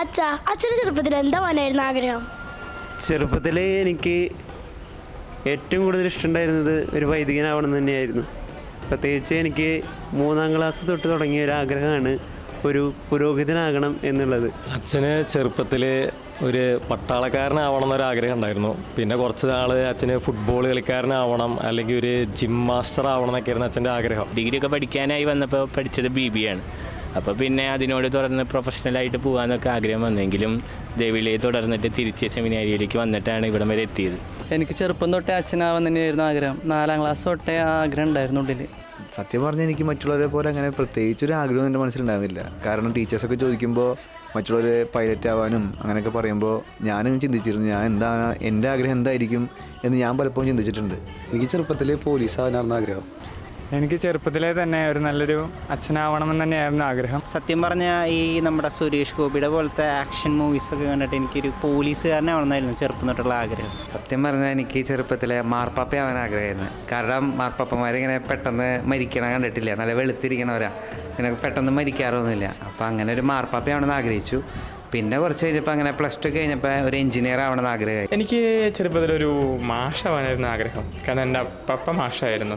അച്ഛാ അച്ഛന് ചെറുപ്പത്തിൽ എന്താ പോകാനായിരുന്നു ആഗ്രഹം? ചെറുപ്പത്തിൽ എനിക്ക് ഏറ്റവും കൂടുതൽ ഇഷ്ടമുണ്ടായിരുന്നത് ഒരു വൈദികനാവണം തന്നെയായിരുന്നു. പ്രത്യേകിച്ച് എനിക്ക് മൂന്നാം ക്ലാസ് തൊട്ട് തുടങ്ങിയ ഒരു ആഗ്രഹമാണ് ഒരു പുരോഹിതനാകണം എന്നുള്ളത്. അച്ഛന് ചെറുപ്പത്തിൽ ഒരു പട്ടാളക്കാരനാവണം എന്നൊരു ആഗ്രഹം ഉണ്ടായിരുന്നു. പിന്നെ കുറച്ച് നാൾ അച്ഛന് ഫുട്ബോൾ കളിക്കാരനാവണം അല്ലെങ്കിൽ ഒരു ജിം മാസ്റ്റർ ആവണം എന്നൊക്കെയായിരുന്നു അച്ഛന്റെ ആഗ്രഹം. ഡിഗ്രി ഒക്കെ പഠിക്കാനായി വന്നപ്പോൾ പഠിച്ചത് ബി ബി ആണ്. അപ്പോൾ പിന്നെ അതിനോട് തുടർന്ന് പ്രൊഫഷണലായിട്ട് പോകാമെന്നൊക്കെ ആഗ്രഹം വന്നെങ്കിലും ദേവിളിയെ തുടർന്നിട്ട് തിരിച്ച് സെമിനാരിയിലേക്ക് വന്നിട്ടാണ് ഇവിടം വരെ എത്തിയത്. എനിക്ക് ചെറുപ്പം തൊട്ടേ അച്ഛനാവാൻ തന്നെയായിരുന്നു ആഗ്രഹം. നാലാം ക്ലാസ് തൊട്ടേ ആ ആഗ്രഹം ഉണ്ടായിരുന്നു ഉള്ളിൽ സത്യം പറഞ്ഞാൽ എനിക്ക് മറ്റുള്ളവരെ പോലെ അങ്ങനെ പ്രത്യേകിച്ച് ഒരു ആഗ്രഹം എന്റെ മനസ്സിലുണ്ടായിരുന്നില്ല. കാരണം ടീച്ചേഴ്സൊക്കെ ചോദിക്കുമ്പോൾ മറ്റുള്ളവർ പൈലറ്റ് ആവാനും അങ്ങനെയൊക്കെ പറയുമ്പോൾ ഞാനും ചിന്തിച്ചിരുന്നു ഞാൻ എന്താണ് എന്റെ ആഗ്രഹം എന്തായിരിക്കും? എന്ന് ഞാൻ പലപ്പോഴും ചിന്തിച്ചിട്ടുണ്ട്. എനിക്ക് ചെറുപ്പത്തിൽ പോലീസ് ആവാനായിരുന്നു ആഗ്രഹം. എനിക്ക് ചെറുപ്പത്തിലേ തന്നെ ഒരു നല്ലൊരു അച്ഛനാവണമെന്ന് തന്നെയായിരുന്നു ആഗ്രഹം. സത്യം പറഞ്ഞാൽ ഈ നമ്മുടെ സുരേഷ് ഗോപിയുടെ പോലത്തെ ആക്ഷൻ മൂവീസൊക്കെ കണ്ടിട്ട് എനിക്കൊരു പോലീസുകാരനാവണമെന്നായിരുന്നു ചെറുപ്പം തൊട്ടുള്ള ആഗ്രഹം. സത്യം പറഞ്ഞാൽ എനിക്ക് ചെറുപ്പത്തിൽ മാർപ്പാപ്പയാവാൻ ആഗ്രഹമായിരുന്നു. കാരണം മാർപ്പാപ്പന്മാരിങ്ങനെ പെട്ടെന്ന് മരിക്കണം കണ്ടിട്ടില്ല. നല്ല വെളുത്തിരിക്കണവരാ. പിന്നെ പെട്ടെന്ന് മരിക്കാറൊന്നുമില്ല. അപ്പോൾ അങ്ങനെ ഒരു മാർപ്പാപ്പയാവണമെന്ന് ആഗ്രഹിച്ചു. പിന്നെ കുറച്ച് കഴിഞ്ഞപ്പോൾ അങ്ങനെ പ്ലസ് ടു കഴിഞ്ഞപ്പോൾ ഒരു എഞ്ചിനീയർ ആവണമെന്ന് ആഗ്രഹമായി. എനിക്ക് ചെറുപ്പത്തിലൊരു മാഷാവാനായിരുന്നു ആഗ്രഹം. കാരണം എന്റെ പപ്പ മാഷായിരുന്നു.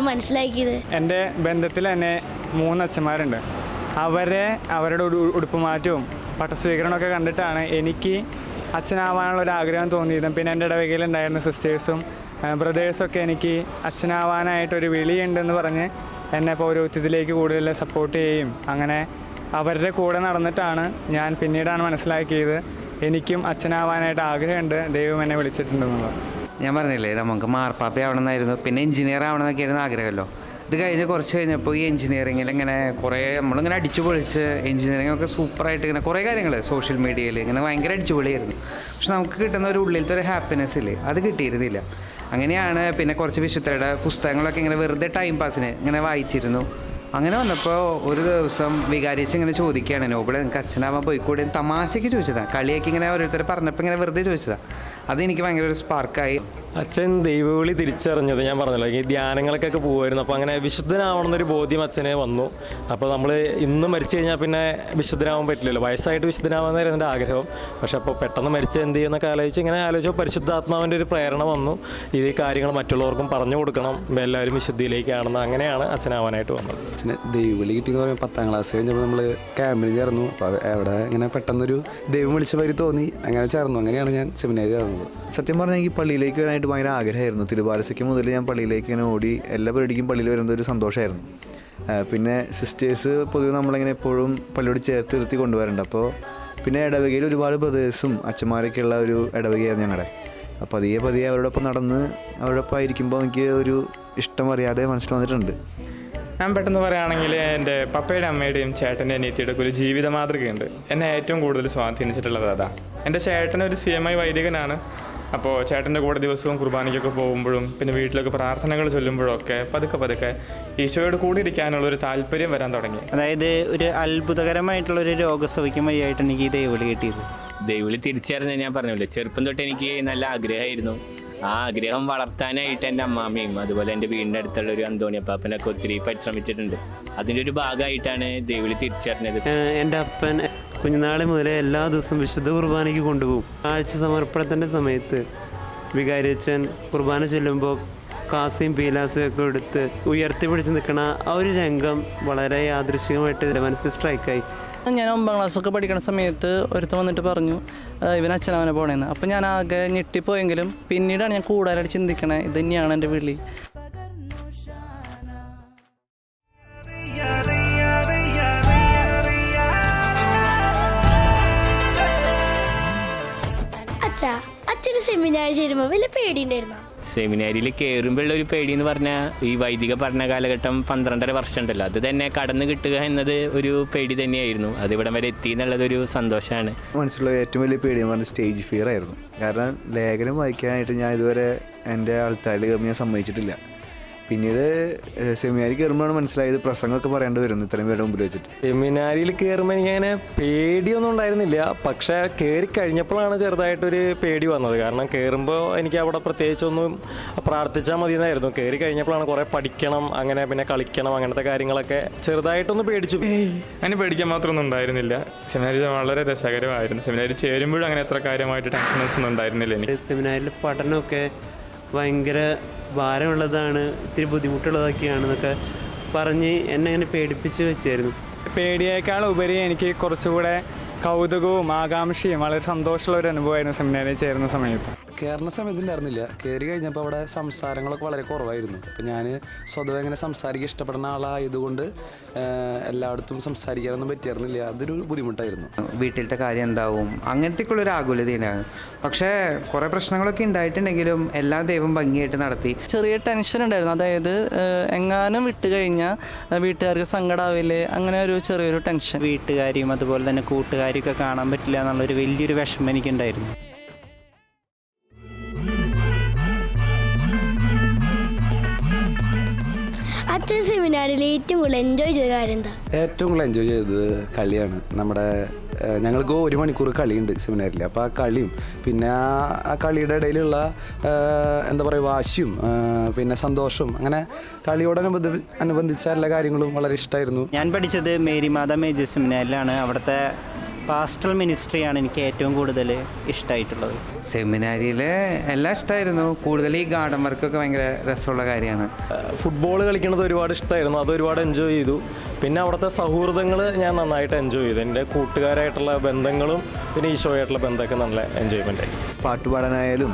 മനസ്സിലാക്കിയത്? എന്റെ ബന്ധത്തിൽ തന്നെ മൂന്ന് അച്ഛന്മാരുണ്ട് അവരെ അവരുടെ ഉടു- ഉടുപ്പ് മാറ്റവും പട്ടസ്വീകരണമൊക്കെ കണ്ടിട്ടാണ് എനിക്ക് അച്ഛനാവാനുള്ള ഒരു ആഗ്രഹം തോന്നിയതും. പിന്നെ എന്റെ ഇടവകയിലുണ്ടായിരുന്ന സിസ്റ്റേഴ്സും ബ്രദേഴ്സൊക്കെ എനിക്ക് അച്ഛനാവാനായിട്ടൊരു വിളിയുണ്ടെന്ന് പറഞ്ഞ് എന്നെ പൗരോഹിത്യത്തിലേക്ക് കൂടുതൽ സപ്പോർട്ട് ചെയ്യുകയും അങ്ങനെ അവരുടെ കൂടെ നടന്നിട്ടാണ് ഞാൻ പിന്നീടാണ് മനസ്സിലാക്കിയത്. എനിക്കും അച്ഛനാവാനായിട്ട് ആഗ്രഹമുണ്ട്. ദൈവം എന്നെ വിളിച്ചിട്ടുണ്ടെന്നുള്ളത്. ഞാൻ പറഞ്ഞില്ലേ നമുക്ക് മാർപ്പാപ്പയാവണമെന്നായിരുന്നു പിന്നെ എഞ്ചിനീയർ ആവണമെന്നൊക്കെയായിരുന്നു ആഗ്രഹമല്ലോ. ഇത് കഴിഞ്ഞ് കുറച്ച് കഴിഞ്ഞപ്പോൾ ഈ എഞ്ചിനീയറിങ്ങിൽ ഇങ്ങനെ കുറേ നമ്മളിങ്ങനെ അടിച്ചു പൊളിച്ച് എഞ്ചിനീയറിംഗ് ഒക്കെ സൂപ്പറായിട്ട് ഇങ്ങനെ കുറേ കാര്യങ്ങൾ സോഷ്യൽ മീഡിയയിൽ ഇങ്ങനെ ഭയങ്കര അടിച്ചുപൊളിയായിരുന്നു. പക്ഷെ നമുക്ക് കിട്ടുന്ന ഒരു ഉള്ളിലത്തെ ഒരു ഹാപ്പിനെസ് ഇല്ലേ? അത് കിട്ടിയിരുന്നില്ല. അങ്ങനെയാണ് പിന്നെ കുറച്ച് വിശുദ്ധരുടെ പുസ്തകങ്ങളൊക്കെ ഇങ്ങനെ വെറുതെ ടൈം പാസിന് ഇങ്ങനെ വായിച്ചിരുന്നു. അങ്ങനെ വന്നപ്പോൾ ഒരു ദിവസം വികാരിച്ച് ഇങ്ങനെ ചോദിക്കുകയാണ് നോബിൾ നിങ്ങൾക്ക് അച്ഛനാവാൻ പോയിക്കൂടെ? തമാശയ്ക്ക് ചോദിച്ചതാണ് കളിയൊക്കെ ഇങ്ങനെ ഓരോരുത്തർ പറഞ്ഞപ്പോൾ ഇങ്ങനെ വെറുതെ ചോദിച്ചതാണ് അതെനിക്ക് ഭയങ്കര ഒരു സ്പാർക്കായി അച്ഛൻ ദൈവവിളി തിരിച്ചറിഞ്ഞത് ഞാൻ പറഞ്ഞല്ലോ ഈ ധ്യാനങ്ങൾക്കൊക്കെ പോകുമായിരുന്നു അപ്പോൾ അങ്ങനെ വിശുദ്ധനാവണമെന്നൊരു ബോധ്യം അച്ഛനെ വന്നു. അപ്പോൾ നമ്മൾ ഇന്ന് മരിച്ചു കഴിഞ്ഞാൽ പിന്നെ വിശുദ്ധനാവാൻ പറ്റില്ലല്ലോ. വയസ്സായിട്ട് വിശുദ്ധനാവാന്നായിരുന്നു എന്റെ ആഗ്രഹം. പക്ഷേ അപ്പോൾ പെട്ടെന്ന് മരിച്ച് എന്ത് ചെയ്യുന്നൊക്കെ ആലോചിച്ച് ഇങ്ങനെ ആലോചിച്ചപ്പോൾ പരിശുദ്ധാത്മാവിന്റെ ഒരു പ്രേരണ വന്നു. ഈ കാര്യങ്ങൾ മറ്റുള്ളവർക്കും പറഞ്ഞു കൊടുക്കണം. എല്ലാവരും വിശുദ്ധിയിലേക്കാണെന്ന് അങ്ങനെയാണ് അച്ഛനാവാനായിട്ട് വന്നത്. അച്ഛന് ദൈവവിളി കിട്ടിയെന്ന് പറയുമ്പോൾ പത്താം ക്ലാസ് കഴിഞ്ഞപ്പോൾ നമ്മൾ ക്യാമ്പിൽ ചേർന്നു. അപ്പോൾ അവിടെ ഇങ്ങനെ പെട്ടെന്നൊരു ദൈവം വിളിച്ച പരി തോന്നി. അങ്ങനെ ചേർന്നു. അങ്ങനെയാണ് ഞാൻ സെമിനാരി ചേർന്നത്. സത്യം പറഞ്ഞാൽ എനിക്ക് പള്ളിയിലേക്ക് വരാനായിട്ട് ഭയങ്കര ആഗ്രഹമായിരുന്നു. തിരുവാലസയ്ക്ക് മുതൽ ഞാൻ പള്ളിയിലേക്ക് ഇങ്ങനെ ഓടി എല്ലാ പരിപാടിക്കും പള്ളിയിൽ വരുന്നത് ഒരു സന്തോഷമായിരുന്നു. പിന്നെ സിസ്റ്റേഴ്സ് പൊതുവെ നമ്മളിങ്ങനെ എപ്പോഴും പള്ളിയോട് ചേർത്ത് നിർത്തി കൊണ്ടുവരുന്നുണ്ട് അപ്പോൾ പിന്നെ ഇടവകയിൽ ഒരുപാട് ബ്രദേഴ്സും അച്ഛന്മാരൊക്കെ ഉള്ള ഒരു ഇടവകയായിരുന്നു ഞങ്ങളുടെ അപ്പോൾ പതിയെ പതിയെ അവരോടൊപ്പം നടന്ന് അവരോടൊപ്പം ആയിരിക്കുമ്പോൾ എനിക്ക് ഒരു ഇഷ്ടം അറിയാതെ മനസ്സിൽ വന്നിട്ടുണ്ട്. ഞാൻ പെട്ടെന്ന് പറയുകയാണെങ്കിൽ എന്റെ പപ്പയുടെ അമ്മയുടെയും ചേട്ടന്റെ അനിയത്തിയുടെ ഒക്കെ ഒരു ജീവിത മാതൃകയുണ്ട്. എന്നെ ഏറ്റവും കൂടുതൽ സ്വാധീനിച്ചിട്ടുള്ളത് അതാ. എന്റെ ചേട്ടൻ ഒരു സി എം ഐ വൈദികനാണ്. അപ്പോൾ ചേട്ടന്റെ കൂടെ ദിവസവും കുർബാനയ്ക്കൊക്കെ പോകുമ്പോഴും പിന്നെ വീട്ടിലൊക്കെ പ്രാർത്ഥനകൾ ചൊല്ലുമ്പോഴും ഒക്കെ പതുക്കെ പതുക്കെ ഈശോയോട് കൂടി ഇരിക്കാനുള്ള ഒരു താല്പര്യം വരാൻ തുടങ്ങി. അതായത് ഒരു അത്ഭുതകരമായിട്ടുള്ള ഒരു രോഗസൗഖ്യം വഴിയായിട്ടാണ് എനിക്ക് ഈ ദൈവവിളി കിട്ടിയത്. ദേവിളി തിരിച്ചറിഞ്ഞ് ഞാൻ പറഞ്ഞില്ലേ ചെറുപ്പം തൊട്ട് എനിക്ക് നല്ല ആഗ്രഹമായിരുന്നു. ആ ആഗ്രഹം വളർത്താനായിട്ട് എന്റെ അമ്മാമ്മയും അതുപോലെ എന്റെ വീടിന്റെ അടുത്തുള്ള ഒരു അന്തോണി അപ്പാപ്പനൊക്കെ ഒത്തിരി പരിശ്രമിച്ചിട്ടുണ്ട്. അതിന്റെ ഒരു ഭാഗമായിട്ടാണ് ദേവിളി തിരിച്ചറിഞ്ഞത്. എന്റെ അപ്പൻ കുഞ്ഞുനാളെ മുതലേ എല്ലാ ദിവസവും വിശുദ്ധ കുർബാനയ്ക്ക് കൊണ്ടുപോകും. ആഴ്ച സമർപ്പണത്തിന്റെ സമയത്ത് വികാരിയച്ഛൻ കുർബാന ചെല്ലുമ്പോൾ കാസിയും പീലാസും ഒക്കെ എടുത്ത് ഉയർത്തി പിടിച്ച് നിൽക്കണ ആ ഒരു രംഗം വളരെ യാദൃശികമായിട്ട് മനസ്സിൽ സ്ട്രൈക്കായി ഞാൻ ഒമ്പതാം ക്ലാസ്സൊക്കെ പഠിക്കുന്ന സമയത്ത് ഒരുത്തൻ വന്നിട്ട് പറഞ്ഞു "ആ, ഇവൻ അച്ഛനവനെ പോണേന്ന്. അപ്പം ഞാൻ ആകെ ഞെട്ടിപ്പോയെങ്കിലും പിന്നീടാണ് ഞാൻ കൂടുതലായിട്ട് ചിന്തിക്കണേ ഇത് തന്നെയാണ് എന്റെ വിളി. അച്ഛാ അച്ഛന് സെമിനാർ ചേരുമ്പോൾ വലിയ പേടിയുണ്ടായിരുന്നോ? സെമിനാരിയിൽ കയറുമ്പോഴുള്ള ഒരു പേടി എന്ന് പറഞ്ഞാൽ ഈ വൈദിക പഠന കാലഘട്ടം പന്ത്രണ്ടര വർഷം ഉണ്ടല്ലോ അത് തന്നെ കടന്നു കിട്ടുക എന്നത് ഒരു പേടി തന്നെയായിരുന്നു. അത് ഇവിടം വരെ എത്തി എന്നുള്ളത് ഒരു സന്തോഷമാണ് മനസ്സിലുള്ള ഏറ്റവും വലിയ പേടി എന്ന് പറഞ്ഞാൽ സ്റ്റേജ് ഫിയർ ആയിരുന്നു. കാരണം ലേഖനം വായിക്കാനായിട്ട് ഞാൻ ഇതുവരെ എന്റെ കയറി ഞാൻ സമ്മതിച്ചിട്ടില്ല. പിന്നീട് സെമിനാരി കയറുമ്പോഴാണ് മനസ്സിലായത് പ്രസംഗമൊക്കെ പറയേണ്ടി വരുന്നു ഇത്രയും പേരുടെ മുമ്പിൽ വെച്ചിട്ട്. സെമിനാരിയിൽ കയറുമ്പോൾ എനിക്കങ്ങനെ പേടിയൊന്നും ഉണ്ടായിരുന്നില്ല. പക്ഷേ കയറി കഴിഞ്ഞപ്പോഴാണ് ചെറുതായിട്ടൊരു പേടി വന്നത്. കാരണം കയറുമ്പോൾ എനിക്ക് അവിടെ പ്രത്യേകിച്ചൊന്നും പ്രാർത്ഥിച്ചാൽ മതി എന്നായിരുന്നു കയറി കഴിഞ്ഞപ്പോഴാണ് കുറേ പഠിക്കണം അങ്ങനെ പിന്നെ കളിക്കണം അങ്ങനത്തെ കാര്യങ്ങളൊക്കെ ചെറുതായിട്ടൊന്ന് പേടിച്ചു. അങ്ങനെ പേടിക്കാൻ മാത്രമൊന്നും ഉണ്ടായിരുന്നില്ല. സെമിനാരി വളരെ രസകരമായിരുന്നു. സെമിനാരി ചേരുമ്പോഴും അങ്ങനെ എത്ര കാര്യമായിട്ട് ടെൻഷൻസ് ഒന്നും ഉണ്ടായിരുന്നില്ല എനിക്ക്. സെമിനാരിൽ പഠനമൊക്കെ ഭയങ്കര ഭാരമുള്ളതാണ് ഇത്തിരി ബുദ്ധിമുട്ടുള്ളതൊക്കെയാണെന്നൊക്കെ പറഞ്ഞ് എന്നെ അങ്ങനെ പേടിപ്പിച്ച് വെച്ചായിരുന്നു. പേടിയേക്കാൾ ഉപരി എനിക്ക് കുറച്ചുകൂടെ കൗതുകവും ആകാംക്ഷയും വളരെ സന്തോഷമുള്ള ഒരു അനുഭവമായിരുന്നു സെമിനാറിൽ ചേരുന്ന സമയത്ത്. കയറുന്ന സമയത്ത് ഉണ്ടായിരുന്നില്ല. കയറി കഴിഞ്ഞപ്പോൾ അവിടെ സംസാരങ്ങളൊക്കെ വളരെ കുറവായിരുന്നു. അപ്പം ഞാൻ സ്വതവേ ഇങ്ങനെ സംസാരിക്കാൻ ഇഷ്ടപ്പെടുന്ന ആളായതുകൊണ്ട് എല്ലായിടത്തും സംസാരിക്കാനൊന്നും പറ്റിയിരുന്നില്ല അതൊരു ബുദ്ധിമുട്ടായിരുന്നു. വീട്ടിലത്തെ കാര്യം എന്താവും? അങ്ങനത്തേക്കുള്ളൊരു ആകുലതയാണ്. പക്ഷേ കുറേ പ്രശ്നങ്ങളൊക്കെ ഉണ്ടായിട്ടുണ്ടെങ്കിലും എല്ലാ ദൈവം ഭംഗിയായിട്ട് നടത്തി. ചെറിയ ടെൻഷൻ ഉണ്ടായിരുന്നു. അതായത് എങ്ങാനും വിട്ട് കഴിഞ്ഞാൽ വീട്ടുകാർക്ക് സങ്കടാവില്ലേ? അങ്ങനെ ഒരു ചെറിയൊരു ടെൻഷൻ. വീട്ടുകാരെയും അതുപോലെ തന്നെ കൂട്ടുകാരിയൊക്കെ ഒക്കെ കാണാൻ പറ്റില്ല എന്നുള്ളൊരു വലിയൊരു വിഷമം എനിക്കുണ്ടായിരുന്നു. അച്ഛൻ സെമിനാറിൽ ഏറ്റവും കൂടുതൽ എൻജോയ് ചെയ്ത കാര്യം എന്താ? ഏറ്റവും കൂടുതൽ എൻജോയ് ചെയ്തത് കളിയാണ്. നമ്മുടെ ഞങ്ങൾക്ക് ഒരു മണിക്കൂർ കളിയുണ്ട് സെമിനാറിൽ അപ്പോൾ ആ കളിയും പിന്നെ ആ കളിയുടെ ഇടയിലുള്ള എന്താ പറയുക വാശിയും പിന്നെ സന്തോഷവും അങ്ങനെ കളിയോടനുബന്ധി അനുബന്ധിച്ച എല്ലാ കാര്യങ്ങളും വളരെ ഇഷ്ടമായിരുന്നു ഞാൻ പഠിച്ചത് മേരിമാത മേജർ സെമിനാറിലാണ് അവിടുത്തെ പാസ്റ്റൽ മിനിസ്ട്രിയാണ് എനിക്ക് ഏറ്റവും കൂടുതൽ ഇഷ്ടമായിട്ടുള്ളത് സെമിനാരിയിൽ എല്ലാം ഇഷ്ടമായിരുന്നു കൂടുതൽ ഈ ഗാർഡൻ വർക്കൊക്കെ ഭയങ്കര രസമുള്ള കാര്യമാണ്. ഫുട്ബോൾ കളിക്കുന്നത് ഒരുപാട് ഇഷ്ടമായിരുന്നു അത് ഒരുപാട് എൻജോയ് ചെയ്തു. പിന്നെ അവിടുത്തെ സൗഹൃദങ്ങൾ ഞാൻ നന്നായിട്ട് എൻജോയ് ചെയ്തു. എന്റെ കൂട്ടുകാരായിട്ടുള്ള ബന്ധങ്ങളും പിന്നെ ഈശോയായിട്ടുള്ള ബന്ധമൊക്കെ നല്ല എൻജോയ്മെന്റ് ആയി. പാട്ട് പാടാനായാലും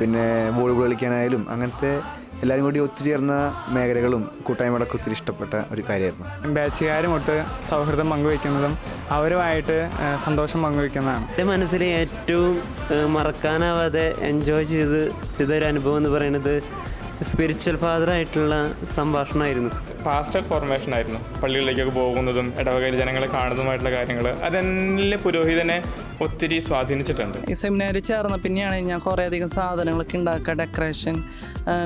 പിന്നെ വോളിബോൾ കളിക്കാനായാലും അങ്ങനത്തെ എല്ലാവരും കൂടി ഒത്തുചേർന്ന മേഖലകളും കൂട്ടായ്മകളൊക്കെ ഒത്തിരി ഇഷ്ടപ്പെട്ട ഒരു കാര്യമായിരുന്നു. ബാച്ചുകാരും ഒത്ത് സൗഹൃദം പങ്കുവയ്ക്കുന്നതും അവരുമായിട്ട് സന്തോഷം പങ്കുവയ്ക്കുന്നതാണ്. എന്റെ മനസ്സിൽ ഏറ്റവും മറക്കാനാവാതെ എൻജോയ് ചെയ്ത് ചെയ്ത ഒരു അനുഭവം എന്ന് പറയുന്നത് സ്പിരിച്വൽ ഫാദർ ഫാദറായിട്ടുള്ള സംഭാഷണമായിരുന്നു. പാസ്റ്റർ ഫോർമേഷൻ ആയിരുന്നു. പള്ളികളിലേക്കൊക്കെ പോകുന്നതും ഇടവകയിൽ ജനങ്ങളെ കാണുന്നതുമായിട്ടുള്ള കാര്യങ്ങൾ അതെല്ലാം പുരോഹിതനെ ഒത്തിരി സ്വാധീനിച്ചിട്ടുണ്ട്. ഈ സെമിനാരി ചേർന്ന പിന്നെയാണ് ഞാൻ കുറേ അധികം സാധനങ്ങളൊക്കെ ഉണ്ടാക്കുക ഡെക്കറേഷൻ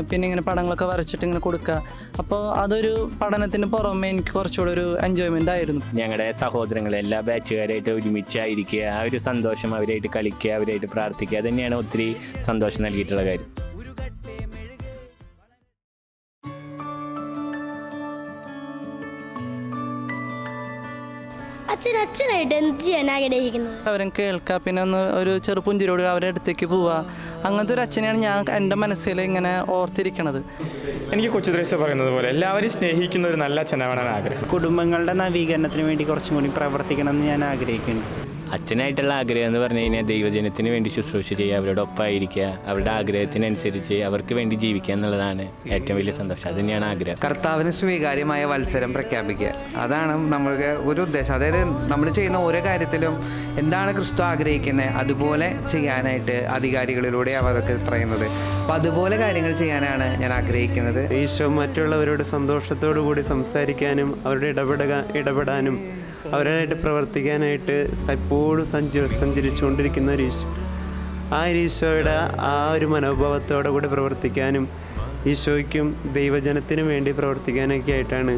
പിന്നെ ഇങ്ങനെ പടങ്ങളൊക്കെ വരച്ചിട്ട് ഇങ്ങനെ കൊടുക്കുക അപ്പോൾ അതൊരു പഠനത്തിന് പുറമെ എനിക്ക് കുറച്ചുകൂടെ ഒരു എൻജോയ്മെന്റ് ആയിരുന്നു. ഞങ്ങളുടെ സഹോദരങ്ങൾ എല്ലാ ബാച്ചുകാരായിട്ട് ഒരുമിച്ചായിരിക്കുക ആ ഒരു സന്തോഷം അവരായിട്ട് കളിക്കുക അവരായിട്ട് പ്രാർത്ഥിക്കുക അത് തന്നെയാണ് ഒത്തിരി സന്തോഷം നൽകിയിട്ടുള്ള കാര്യം. അച്ഛൻ അച്ഛനായിട്ട് എന്ത് ചെയ്യാൻ ആഗ്രഹിക്കുന്നത്? അവരും കേൾക്കുക പിന്നെ ഒന്ന് ഒരു ചെറു പുഞ്ചിരോട് അവരുടെ അടുത്തേക്ക് പോവുക അങ്ങനത്തെ ഒരു അച്ഛനെയാണ് ഞാൻ എന്റെ മനസ്സിൽ ഇങ്ങനെ ഓർത്തിരിക്കണത്. എനിക്ക് കൊച്ചു ദ്രേസ് പറയുന്നത് പോലെ എല്ലാവരും സ്നേഹിക്കുന്ന ഒരു നല്ല അച്ഛനാവണം ആഗ്രഹം കുടുംബങ്ങളുടെ നവീകരണത്തിന് വേണ്ടി കുറച്ചും കൂടി പ്രവർത്തിക്കണം എന്ന് ഞാൻ ആഗ്രഹിക്കുന്നു. അച്ഛനായിട്ടുള്ള ആഗ്രഹം എന്ന് പറഞ്ഞു കഴിഞ്ഞാൽ ദൈവജനത്തിന് വേണ്ടി ശുശ്രൂഷ ചെയ്യുക അവരുടെ ഒപ്പമായിരിക്കുക അവരുടെ ആഗ്രഹത്തിനനുസരിച്ച് അവർക്ക് വേണ്ടി ജീവിക്കുക എന്നുള്ളതാണ് ഏറ്റവും വലിയ സന്തോഷം. അത് തന്നെയാണ് ആഗ്രഹം. കർത്താവിന് സ്വീകാര്യമായ മത്സരം പ്രഖ്യാപിക്കുക. അതാണ് നമ്മൾക്ക് ഒരു ഉദ്ദേശം. അതായത് നമ്മൾ ചെയ്യുന്ന ഓരോ കാര്യത്തിലും എന്താണ് ക്രിസ്തു ആഗ്രഹിക്കുന്നത് അതുപോലെ ചെയ്യാനായിട്ട് അധികാരികളിലൂടെ അവർക്ക് പറയുന്നത്. അപ്പം അതുപോലെ കാര്യങ്ങൾ ചെയ്യാനാണ് ഞാൻ ആഗ്രഹിക്കുന്നത്. ഈശോ മറ്റുള്ളവരോട് സന്തോഷത്തോടു കൂടി സംസാരിക്കാനും അവരുടെ ഇടപെടുക ഇടപെടാനും അവരായിട്ട് പ്രവർത്തിക്കാനായിട്ട് എപ്പോഴും സഞ്ച സഞ്ചരിച്ചുകൊണ്ടിരിക്കുന്ന ഒരു ഈശോ ആ ഒരു ഈശോയുടെ ആ ഒരു മനോഭാവത്തോടു കൂടി പ്രവർത്തിക്കാനും ഈശോയ്ക്കും ദൈവജനത്തിനും വേണ്ടി പ്രവർത്തിക്കാനൊക്കെ ആയിട്ടാണ്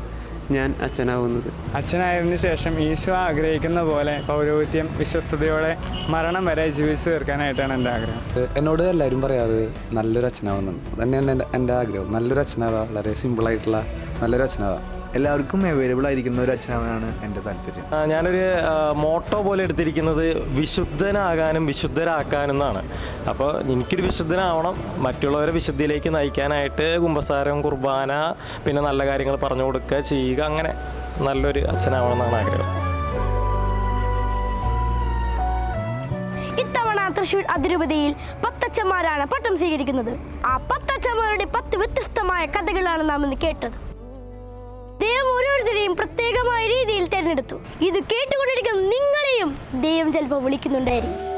ഞാൻ അച്ഛനാവുന്നത്. അച്ഛനായതിനു ശേഷം ഈശോ ആഗ്രഹിക്കുന്ന പോലെ പൗരോഹിത്യം വിശ്വസ്തയോടെ മരണം വരെ ജീവിച്ചു തീർക്കാനായിട്ടാണ് എന്റെ ആഗ്രഹം. എന്നോട് എല്ലാവരും പറയാറ് നല്ലൊരു അച്ഛനാവുന്നു തന്നെയാണ് എന്റെ എന്റെ ആഗ്രഹം. നല്ലൊരു അച്ഛനാവുക വളരെ സിമ്പിളായിട്ടുള്ള നല്ലൊരു അച്ഛനാവുക എല്ലാവർക്കും അവൈലബിൾ ആയിരിക്കുന്ന ഒരു അച്ഛനാവാനാണ് എന്റെ താല്പര്യം. ഞാനൊരു മോട്ടോ പോലെ എടുത്തിരിക്കുന്നത് വിശുദ്ധനാകാനും വിശുദ്ധരാക്കാനും എന്നാണ് അപ്പോൾ എനിക്കൊരു വിശുദ്ധനാവണം മറ്റുള്ളവരെ വിശുദ്ധിയിലേക്ക് നയിക്കാനായിട്ട് കുമ്പസാരം കുർബാന പിന്നെ നല്ല കാര്യങ്ങൾ പറഞ്ഞു കൊടുക്കുക ചെയ്യുക അങ്ങനെ നല്ലൊരു അച്ഛനാവണം എന്നാണ് ആഗ്രഹം. ഇത്തവണ തൃശ്ശൂർ അതിരൂപതയിൽ പത്തച്ഛന്മാരാണ് പട്ടം സ്വീകരിക്കുന്നത്. ആ പത്തച്ഛന്മാരുടെ പത്ത് വ്യത്യസ്തമായ കഥകളാണ് നാം ഇന്ന് കേട്ടത്. ഓരോരുത്തരെയും പ്രത്യേകമായ രീതിയിൽ തിരഞ്ഞെടുത്തു. ഇത് കേട്ടുകൊണ്ടിരിക്കുന്ന നിങ്ങളെയും ദൈവം ചിലപ്പോൾ വിളിക്കുന്നുണ്ടായിരിക്കും.